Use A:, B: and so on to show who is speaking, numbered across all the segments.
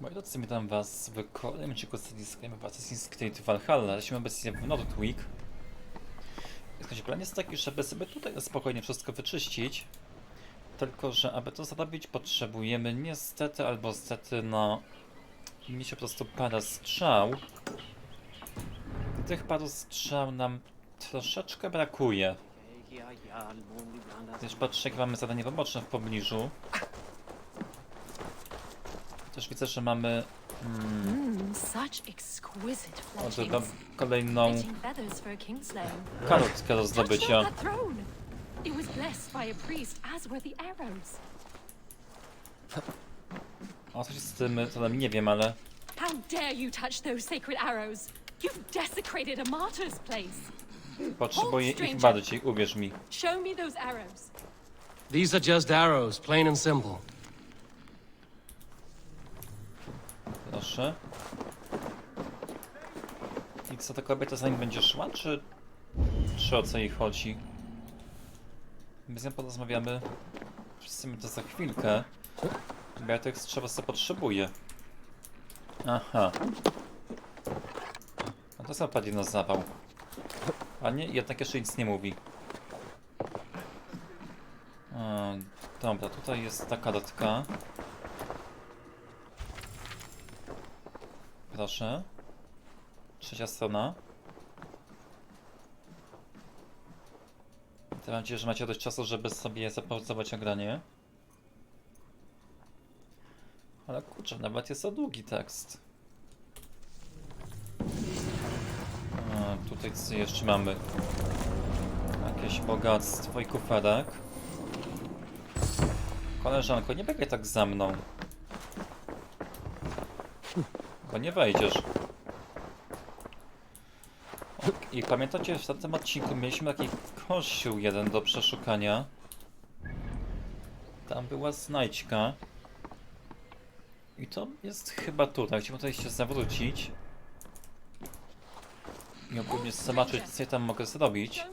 A: Moi drodzy, witam was w kolejnym odcinku Skyrim w Assassin's Creed Valhalla. Jesteśmy obecnie w Nordwick. Słuchajcie, plan jest taki, żeby sobie tutaj spokojnie wszystko wyczyścić. Tylko, że aby to zrobić, potrzebujemy niestety albo stety, no... Mieć po prostu parę strzał. Tych paru strzał nam troszeczkę brakuje. Też patrzę, jakie mamy zadanie poboczne w pobliżu. Widzę, że mamy mm,
B: Mm,
A: dodam kolejną kartkę do zdobycia. O co się z tym zadami nie wiem, ale
B: How dare you touch those sacred arrows? You've desecrated a martyr's place.
A: potrzebuję ich bardziej, uwierz mi.
B: Show me those arrows.
C: These are just arrows, plain and simple.
A: Proszę. I co, ta kobieta za nim będzie szła, czy... czy o co jej chodzi? My z nią porozmawiamy wszyscy to za chwilkę. Tych strzał sobie potrzebuję. Aha. No to zapadnie na zawał. A nie, jednak jeszcze nic nie mówi. A, dobra, tutaj jest ta kartka. Proszę. Trzecia strona. Mam nadzieję, że macie dość czasu, żeby sobie zapauzować nagranie. Ale kurczę, nawet jest za długi tekst. A, tutaj co jeszcze mamy? Jakieś bogactwo i kuferek. Koleżanko, nie biegaj tak za mną. Bo nie wejdziesz. O, I pamiętacie, w tym odcinku mieliśmy taki kościół jeden do przeszukania. Tam była znajdźka. I to jest chyba tutaj. Chciałbym tutaj się zawrócić. I ogólnie zobaczyć, co ja tam mogę zrobić.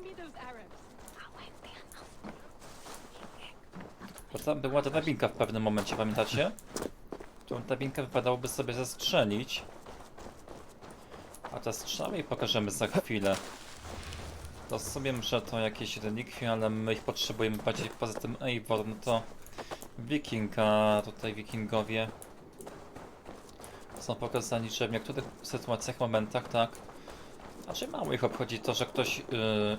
A: Bo tam była ta drabinka w pewnym momencie, pamiętacie? Tą drabinkę wypadałoby sobie zastrzelić. A te strzały pokażemy za chwilę. To sobie że to jakieś relikwie, ale my ich potrzebujemy bardziej poza tym Eivor, no to wikinga, tutaj wikingowie są pokazani, że w niektórych sytuacjach, momentach, tak, znaczy mało ich obchodzi to, że ktoś yy,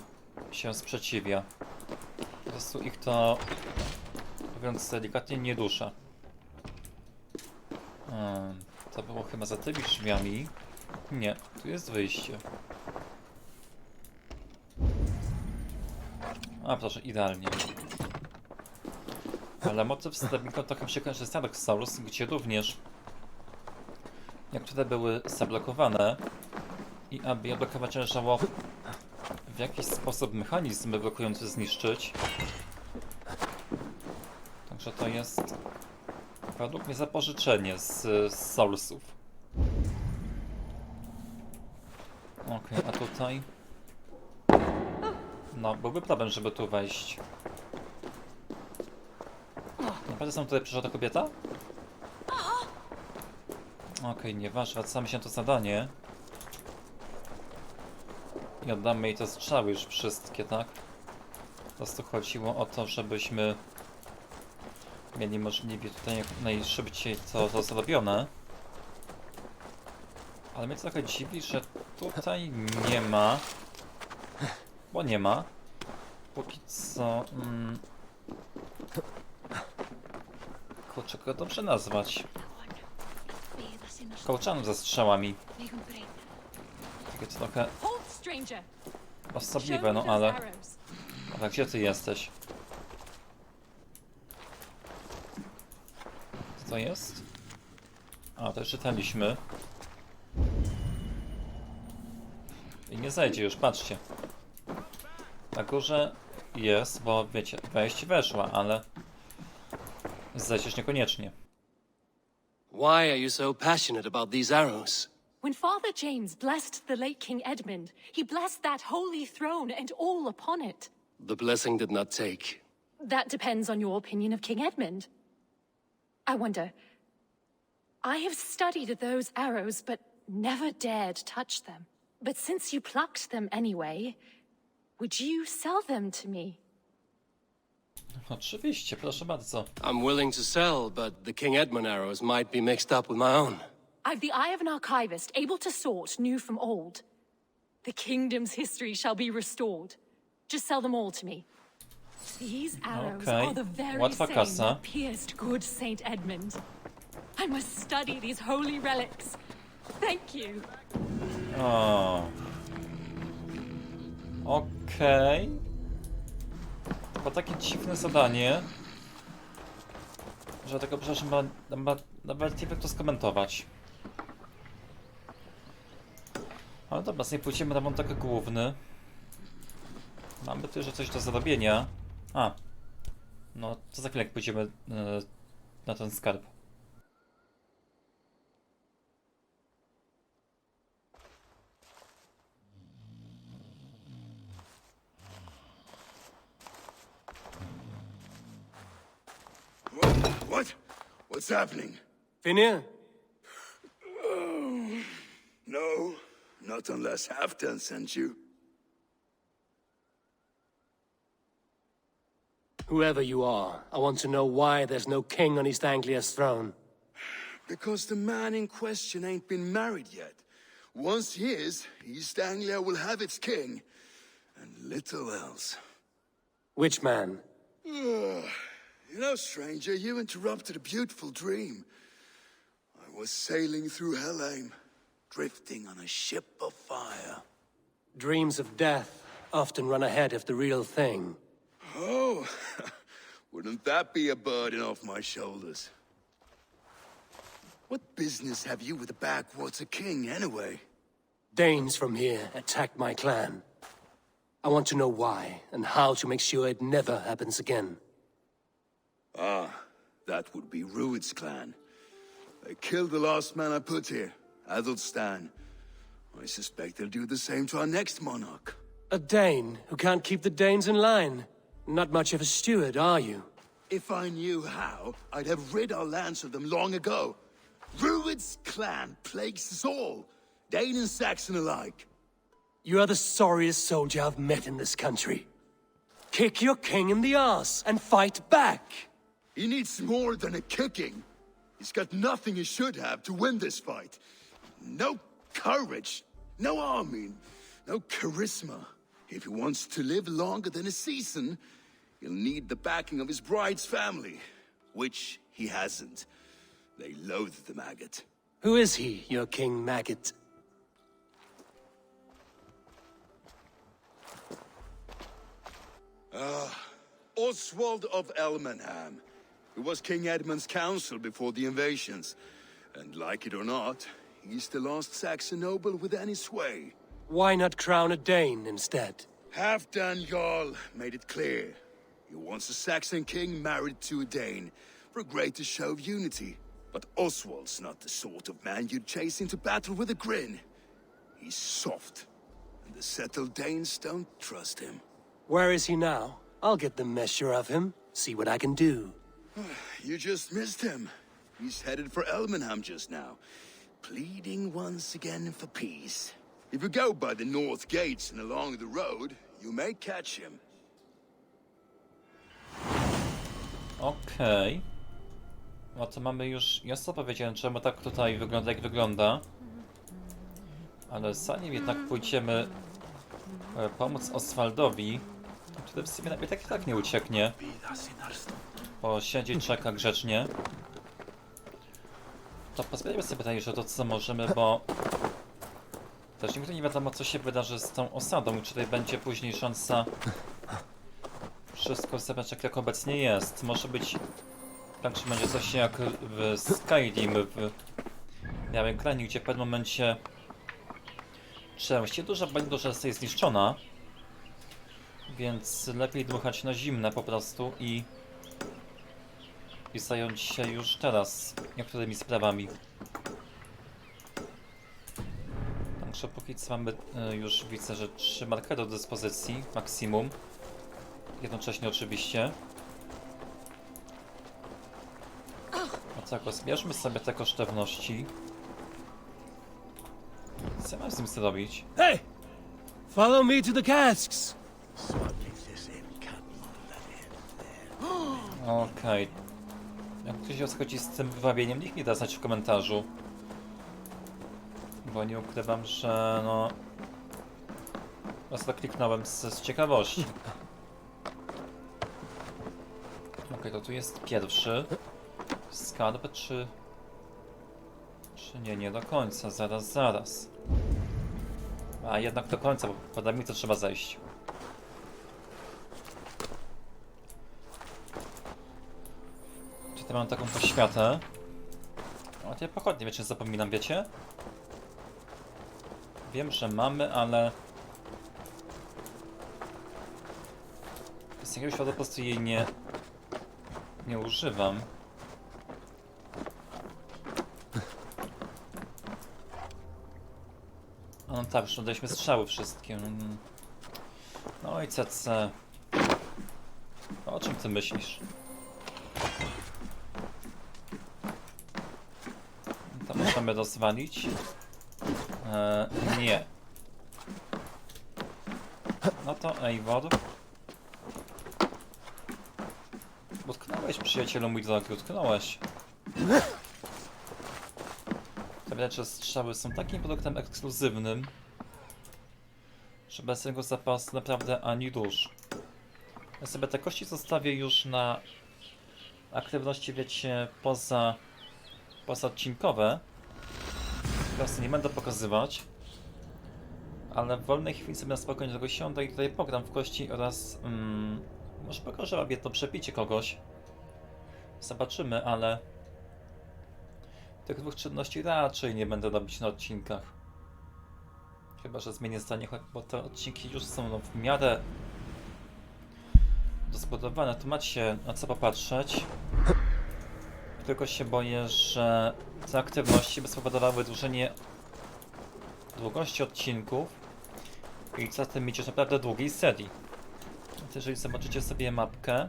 A: się sprzeciwia. Po prostu ich to mówiąc delikatnie, nie dusza. Hmm, to było chyba za tymi drzwiami. Nie, tu jest wyjście. A proszę, idealnie. Ale motyw drabinką trochę się kojarzy z Dark Souls, gdzie również niektóre były zablokowane i aby je blokować należało w jakiś sposób mechanizm blokujący zniszczyć. Także to jest według mnie zapożyczenie z, z Soulsów. Okej, a tutaj? No, byłby problem, żeby tu wejść. Naprawdę są tutaj przyszła ta kobieta? Okej, nieważne, wracamy się na to zadanie. I oddamy jej te strzały już wszystkie, tak? Po prostu chodziło o to, żebyśmy mieli możliwie tutaj jak najszybciej to, to zrobione. Ale mnie trochę dziwi, że tutaj nie ma. Bo nie ma. Póki co. Mm, kurczę, go dobrze nazwać. Kołczanów ze strzałami. Takie trochę osobliwe, no ale.
B: arrows.
A: Dobra, gdzie ty jesteś? To jest? A, to czytaliśmy. I nie zajdzie już, patrzcie. Na górze jest, bo wiecie, wejść weszła, ale już niekoniecznie.
C: Why are you so passionate about these arrows?
B: When Father James blessed the late King Edmund, he blessed that holy throne and all upon it.
C: The blessing did not take.
B: That depends on your opinion of King Edmund. I wonder, I have studied those arrows, but never dared touch them. But since you plucked them anyway, would you sell them to me?
A: Oczywiście, proszę bardzo.
C: I'm willing to sell, but the King Edmund arrows might be mixed up with my own.
B: I've the eye of an archivist, able to sort new from old. The kingdom's history shall be restored. Just sell them all to me. These arrows
A: Okay.
B: are the very
A: Łatwa
B: same
A: kasa.
B: that pierced good Saint Edmund. I must study these holy relics. Thank you.
A: O. Okej. To było takie dziwne zadanie, że tego przepraszam, ma, ma, nawet nie wiem to skomentować. Ale dobra, z niej pójdziemy na wątek główny. Mamy tu jeszcze coś do zrobienia. A. No, to za chwilę jak pójdziemy e, na ten skarb.
D: What? What? What's happening?
C: Finir?
D: No, not unless Halfdan sent you.
C: Whoever you are, I want to know why there's no king on East Anglia's throne.
D: Because the man in question ain't been married yet. Once he is, East Anglia will have its king, and little else.
C: Which man?
D: You know, stranger, you interrupted a beautiful dream. I was sailing through Helheim, drifting on a ship of fire.
C: Dreams of death often run ahead of the real thing.
D: Oh, wouldn't that be a burden off my shoulders? What business have you with the backwater king, anyway?
C: Danes from here attacked my clan. I want to know why and how to make sure it never happens again.
D: Ah, that would be Rued's clan. They killed the last man I put here, Adelstan. I suspect they'll do the same to our next monarch.
C: A Dane who can't keep the Danes in line. Not much of a steward, are you?
D: If I knew how, I'd have rid our lands of them long ago. Rued's clan plagues us all, Dane and Saxon alike.
C: You are the sorriest soldier I've met in this country. Kick your king in the ass and fight back.
D: He needs more than a kicking. He's got nothing he should have to win this fight. No courage, no army, no charisma. If he wants to live longer than a season, he'll need the backing of his bride's family, which he hasn't. They loathe the maggot.
C: Who is he, your king maggot? Ah.
D: Oswald of Elmenham. He was King Edmund's counsel before the invasions. And like it or not, he's the last Saxon noble with any sway.
C: Why not crown a Dane instead?
D: Halfdan Jarl made it clear. He wants a Saxon king married to a Dane for a greater show of unity. But Oswald's not the sort of man you'd chase into battle with a grin. He's soft, and the settled Danes don't trust him.
C: Where is he now? I'll get the measure of him, see what I can do.
D: You just missed him. He's headed for Elmenham just now, pleading once again for peace. If you go by the north gates and along the road, you may catch him.
A: Okej. No to mamy już jasno powiedziane, czemu tak tutaj wygląda jak wygląda. Ale zanim jednak pójdziemy e, pomóc Oswaldowi, który w sumie nawet tak i tak nie ucieknie, bo siedzi i czeka grzecznie, to pozbieramy sobie tutaj jeszcze to co możemy, bo też nigdy nie wiadomo co się wydarzy z tą osadą i czy tutaj będzie później szansa wszystko zebrać tak jak obecnie jest. Może być tak, że będzie coś jak w Skyrim, w Białym Kraniu, gdzie w pewnym momencie część duża broń duża jest zniszczona, więc lepiej dmuchać na zimne po prostu i i zająć się już teraz niektórymi sprawami. Także póki co mamy e, już widzę, że trzy markery do dyspozycji maksimum. Jednocześnie oczywiście. Tak, rozbierzmy sobie te kosztowności. Co mam z tym zrobić?
C: Hey! Follow me to the casks!
A: Okej. Jak ktoś rozchodzi z tym wywabieniem, niech mi da znać w komentarzu. Bo nie ukrywam, że no... Po prostu kliknąłem z, z ciekawości. Okej, to tu jest pierwszy. Skarb, czy... Czy nie, nie do końca, zaraz, zaraz. A jednak do końca, bo poda mi to trzeba zejść. Tutaj mam taką poświatę. O tej pochodnie, wiecie, zapominam, wiecie? Wiem, że mamy, ale... Z jakiegoś powodu po prostu jej nie... Nie używam. No tak, już daliśmy strzały wszystkie. No i CC. O czym ty myślisz? To możemy rozwalić? E, nie. No to Eivor. Utknąłeś, przyjacielu mój drogi, utknąłeś. Że strzały są takim produktem ekskluzywnym, że bez tego zapasu naprawdę ani dusz. Ja sobie te kości zostawię już na aktywności, wiecie, poza pozaodcinkowe. Teraz nie będę pokazywać. Ale w wolnej chwili sobie na spokojnie tego siądę i tutaj pogram w kości oraz... Mm, może pokażę wam jedno przebicie kogoś. Zobaczymy, ale... Tych dwóch czynności raczej nie będę robić na odcinkach. Chyba, że zmienię zdanie, bo te odcinki już są no, w miarę dozbudowane. Tu macie na co popatrzeć. Tylko się boję, że te aktywności by spowodowały wydłużenie długości odcinków i za tym idzie naprawdę długiej serii. Więc jeżeli zobaczycie sobie mapkę,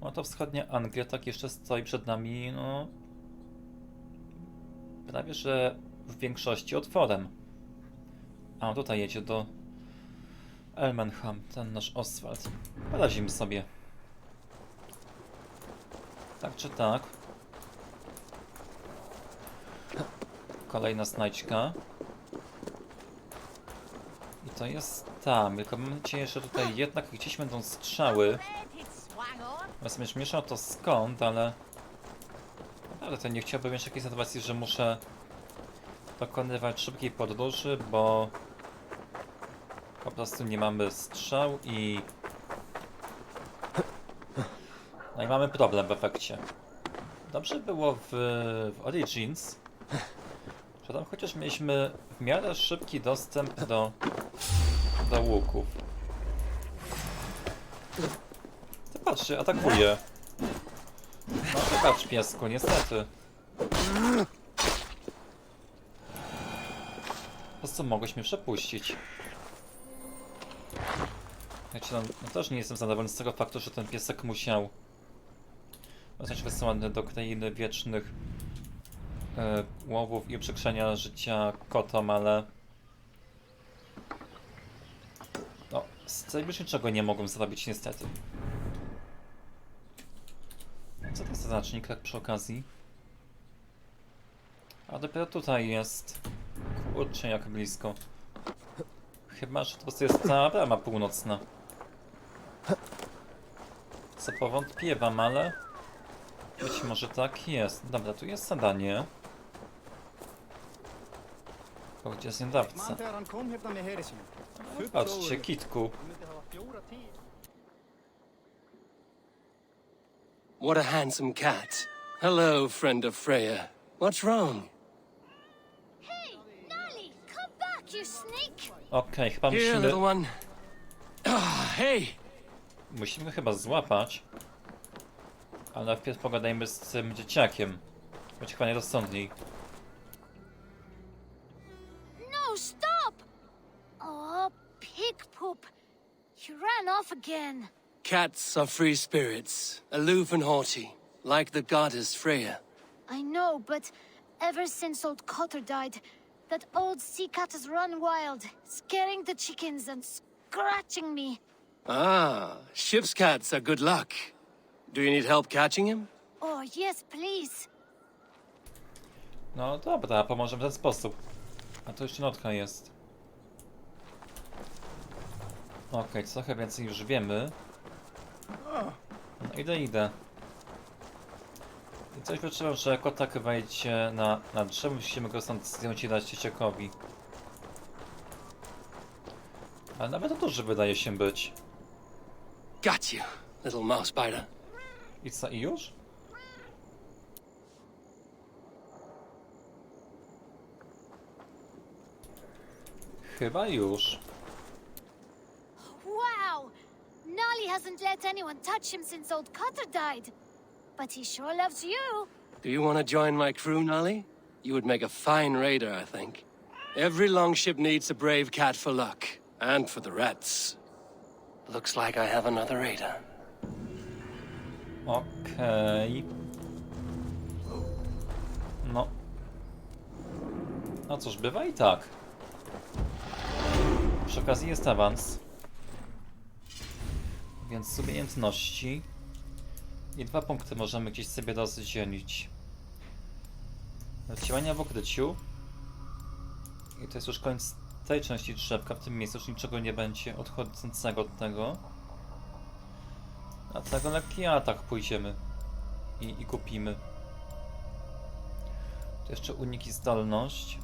A: no to wschodnia Anglia tak jeszcze stoi przed nami, no prawie że w większości otworem. A tutaj jedzie do Elmenham, ten nasz Oswald. Poradzimy sobie. Tak czy tak? Kolejna znajdźka. I to jest tam, tylko mam nadzieję, że tutaj jednak gdzieś będą strzały. Ja sobie mieszał to skąd, ale... Ale to nie chciałbym mieć takiej sytuacji, że muszę dokonywać szybkiej podróży, bo po prostu nie mamy strzał i no i mamy problem w efekcie. Dobrze było w, w Origins, że tam chociaż mieliśmy w miarę szybki dostęp do, do łuków. Ty patrzcie, atakuje. No wybacz piesku, niestety. Po prostu mogłeś mnie przepuścić. Wiecie, no, no też nie jestem zadowolony z tego faktu, że ten piesek musiał zostać wysłany do krainy wiecznych e, łowów i uprzykrzenia życia kotom, ale no, z tego już niczego nie mogłem zrobić niestety. Co to za znacznik tak przy okazji? A dopiero tutaj jest. Kurczę, jak blisko. Chyba, że to jest ta brama północna. Co powątpiewam, ale... Być może tak jest. Dobra, tu jest zadanie. O, gdzie jest niedawca? Patrzcie, kitku.
C: What a handsome cat. Hello, friend of Freya. What's wrong?
E: Hey, Nally, come back, you snake!
A: Okej, chyba
C: Here,
A: musimy...
C: little one. Ah, hey!
A: Musimy chyba złapać. Ale wpierw pogadajmy z tym dzieciakiem. Będzie chyba nierozsądniej.
E: No, stop! Oh, pig poop. You ran off again.
C: Cats are free spirits, aloof and haughty. like the goddess Freya.
E: I know, but ever since old Cotter died, that old sea cat has run wild, scaring the chickens and scratching me.
C: Ah, ship's cats are good luck. Do you need help catching him?
E: Oh, yes, please.
A: No dobra, pomożemy w ten sposób. A to jeszcze notka jest. Okej, trochę więcej już wiemy. No idę, idę. I coś wyczułem, że kotak wejdzie na, na drzewo, musimy go stąd zdjąć i dać dzieciakowi. Ale nawet to duży wydaje się być.
C: Got you, little mouse biter.
A: I co, i już? Chyba już.
E: Wow! Nolly hasn't let anyone touch him since old Cutter died. But he sure loves you.
C: Do you want to join my crew, Nolly? You would make a fine raider, I think. Every longship needs a brave cat for luck, and for the rats. Looks like I have another raider.
A: Okej. No. No cóż, bywa i tak. Przy okazji jest awans. Więc z umiejętności. I dwa punkty możemy gdzieś sobie rozdzielić. Działania w ukryciu. I to jest już koniec tej części drzewka. W tym miejscu już niczego nie będzie odchodzącego od tego. Dlatego lekki atak pójdziemy i, i kupimy. Tu jeszcze uniki zdolność.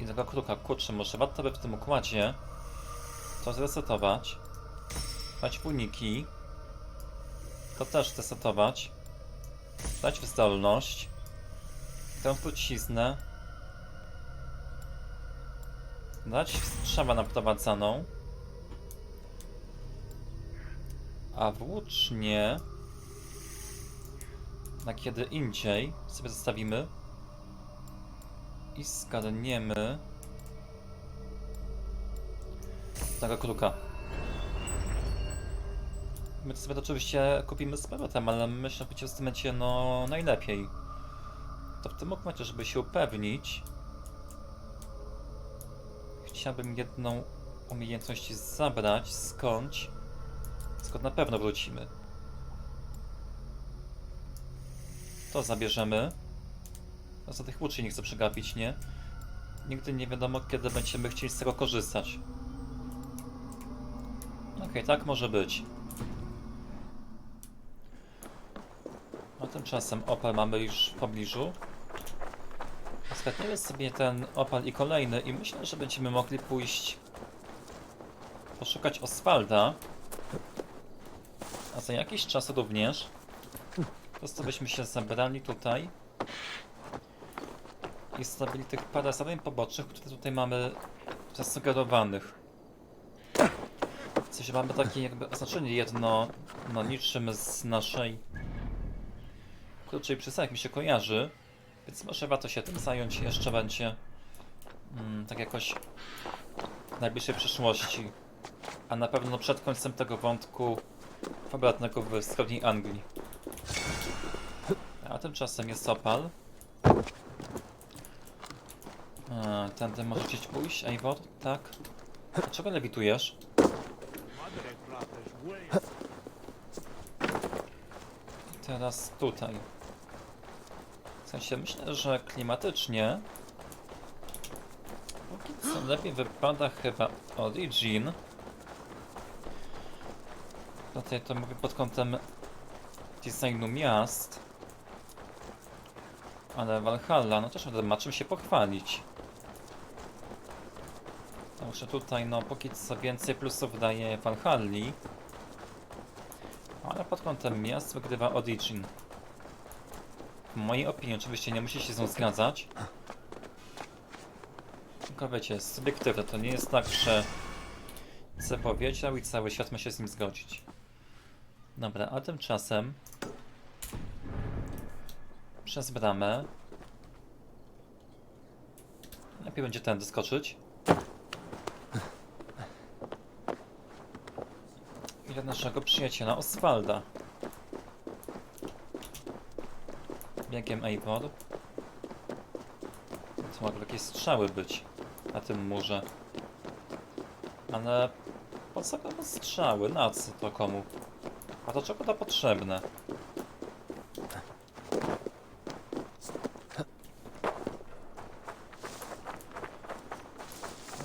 A: I tego kruka. Kurczę, może warto by w tym układzie to zresetować. Dać uniki. To też zresetować. Dać w zdolność. Tę truciznę. Dać w strzałę naprowadzaną. A włócznie na kiedy indziej sobie zostawimy i zgadniemy tego kruka. My to sobie to oczywiście kupimy z powrotem, ale myślę, że w tym będzie no najlepiej. To w tym momencie, żeby się upewnić, chciałbym jedną umiejętność zabrać skądś, skąd na pewno wrócimy. To zabierzemy. A za tych włóczy nie chcę przegapić, nie? Nigdy nie wiadomo, kiedy będziemy chcieli z tego korzystać. Okej, tak może być. A tymczasem opal mamy już w pobliżu. Zgadniemy sobie ten opal i kolejny i myślę, że będziemy mogli pójść poszukać Oswalda. A za jakiś czas również? Po prostu byśmy się zabrali tutaj i stawili tych parę zadań pobocznych, które tutaj mamy zasugerowanych. W sensie mamy takie jakby oznaczenie jedno, no niczym z naszej krótszej przysłagi, jak mi się kojarzy, więc może warto się tym zająć jeszcze będzie mm, tak jakoś w najbliższej przyszłości, a na pewno przed końcem tego wątku fabularnego w wschodniej Anglii. A tymczasem jest opal. A, tędy może gdzieś pójść, Eivor? Tak? Dlaczego lewitujesz? I teraz tutaj. W sensie myślę, że klimatycznie co lepiej wypada chyba Origin. Tutaj to mówię pod kątem designu miast. Ale Valhalla, no też ma czym się pochwalić. Muszę tutaj, no póki co więcej plusów daje Valhalli. Ale pod kątem miast wygrywa Origin. W mojej opinii oczywiście nie musi się z nią zgadzać. Tylko wiecie, subiektywne, to nie jest tak, że chcę powiedział i cały świat ma się z nim zgodzić. Dobra, a tymczasem przez bramę lepiej będzie tędy skoczyć. I do naszego przyjaciela Oswalda. biegiem Eivor. To mogły jakieś strzały być na tym murze. Ale po co komu strzały? Na co to komu? A do czego to potrzebne?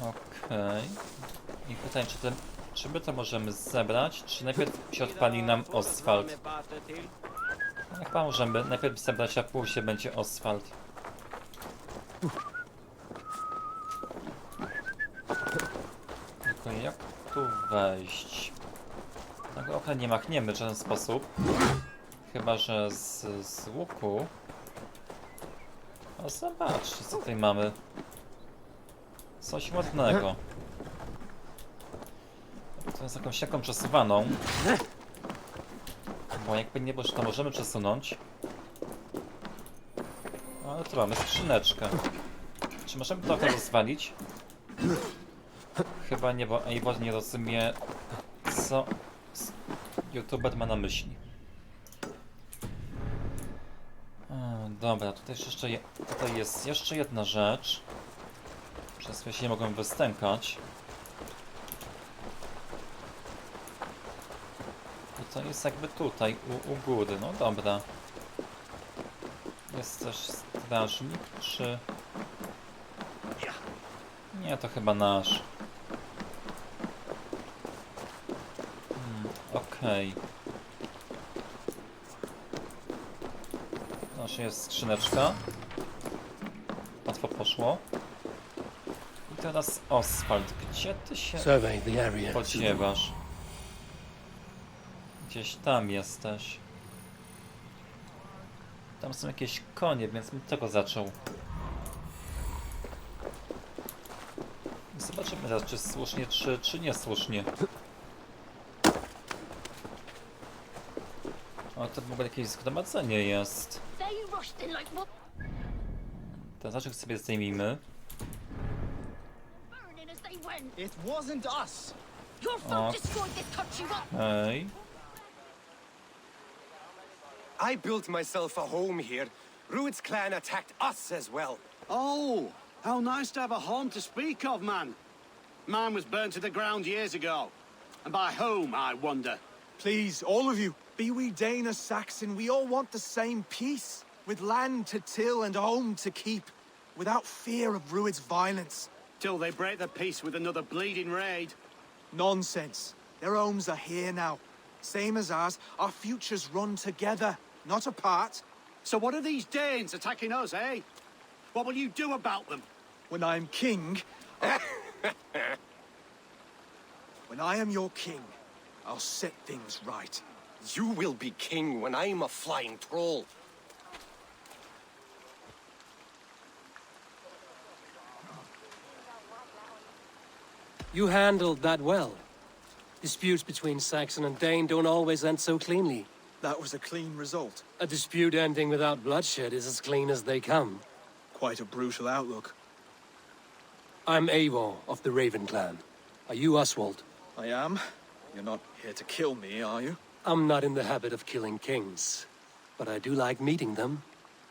A: Okej. I pytanie, czy, ten, czy my to możemy zebrać, czy najpierw się odpali nam asfalt? No, Chyba możemy najpierw zebrać, a później będzie asfalt. Tylko jak tu wejść? Okna nie machniemy w żaden sposób. Chyba, że z, z łuku. O, zobaczcie, co tutaj mamy. Coś ładnego. To jest jakąś jaką przesuwaną. Bo jakby nie było, że to możemy przesunąć. No, Ale tu mamy skrzyneczkę. Czy możemy trochę rozwalić? Chyba nie, bo Eivor nie rozumie, co youtuber ma na myśli. A, dobra, tutaj jeszcze je, tutaj jest jeszcze jedna rzecz. Przez które się nie mogłem wystękać. To jest jakby tutaj, u, u góry. No dobra. Jest też strażnik, czy... Nie, to chyba nasz. Hmm, Okej. Nasz jest skrzyneczka. Łatwo poszło. I teraz asfalt. Gdzie ty się podziewasz? Gdzieś tam jesteś. Tam są jakieś konie, więc bym tego zaczął. Zobaczymy teraz, czy słusznie, czy, czy niesłusznie. O, to w ogóle jakieś zgromadzenie jest.
E: They rushed in like what
A: Ten zaczek sobie zdejmijmy.
E: burning as they.
F: It wasn't us.
E: Your folk destroyed this country. What?
A: Hej.
C: I built myself a home here. Rued's clan attacked us as well.
G: Oh, how nice to have a home to speak of, man. Mine was burnt to the ground years ago. And by whom, I wonder.
F: Please, all of you, be we Dane or Saxon, we all want the same peace. With land to till and home to keep. Without fear of Rued's violence.
G: Till they break the peace with another bleeding raid.
F: Nonsense. Their homes are here now. Same as ours, our futures run together, not apart.
G: So what are these Danes attacking us, eh? What will you do about them?
F: When I'm king. when I am your king, I'll set things right.
C: You will be king when I'm a flying troll.
H: You handled that well. Disputes between Saxon and Dane don't always end so cleanly.
F: That was a clean result.
H: A dispute ending without bloodshed is as clean as they come.
F: Quite a brutal outlook.
H: I'm Eivor of the Raven clan. Are you Oswald?
F: I am. You're not here to kill me, are you?
H: I'm not in the habit of killing kings, but I do like meeting them.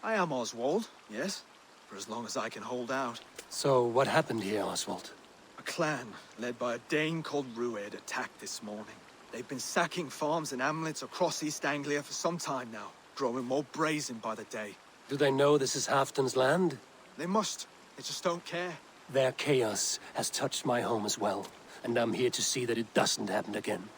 F: I am Oswald, yes. For as long as I can hold out.
H: So, what happened here, Oswald?
F: A clan, led by a Dane called Rued, attacked this morning. They've been sacking farms and hamlets across East Anglia for some time now, growing more brazen by the day.
H: Do they know this is Halfton's land?
F: They must. They just don't care.
H: Their chaos has touched my home as well, and I'm here to see that it doesn't happen again.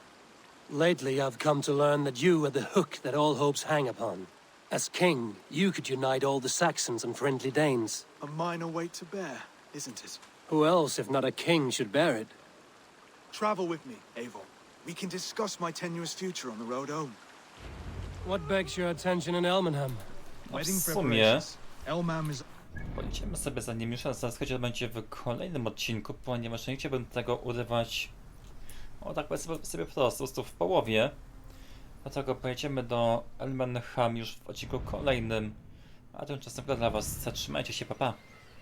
H: Lately, I've come to learn that you are the hook that all hopes hang upon. As king, you could unite all the Saxons and friendly Danes.
F: A minor weight to bear, isn't it?
H: Who else, if not a king, should bear it?
F: Travel with me, Eivor. We can discuss my tenuous future on the road home.
H: What begs your attention in Elmenham?
A: No w sumie
F: Elmam is
A: pojedziemy sobie za nim już, ale zaraz będzie w kolejnym odcinku, ponieważ nie chciałbym tego urywać o tak powiedzmy sobie po prostu w połowie. Dlatego pojedziemy do Elmenham już w odcinku kolejnym. A tymczasem dla was zatrzymajcie się, papa. Pa.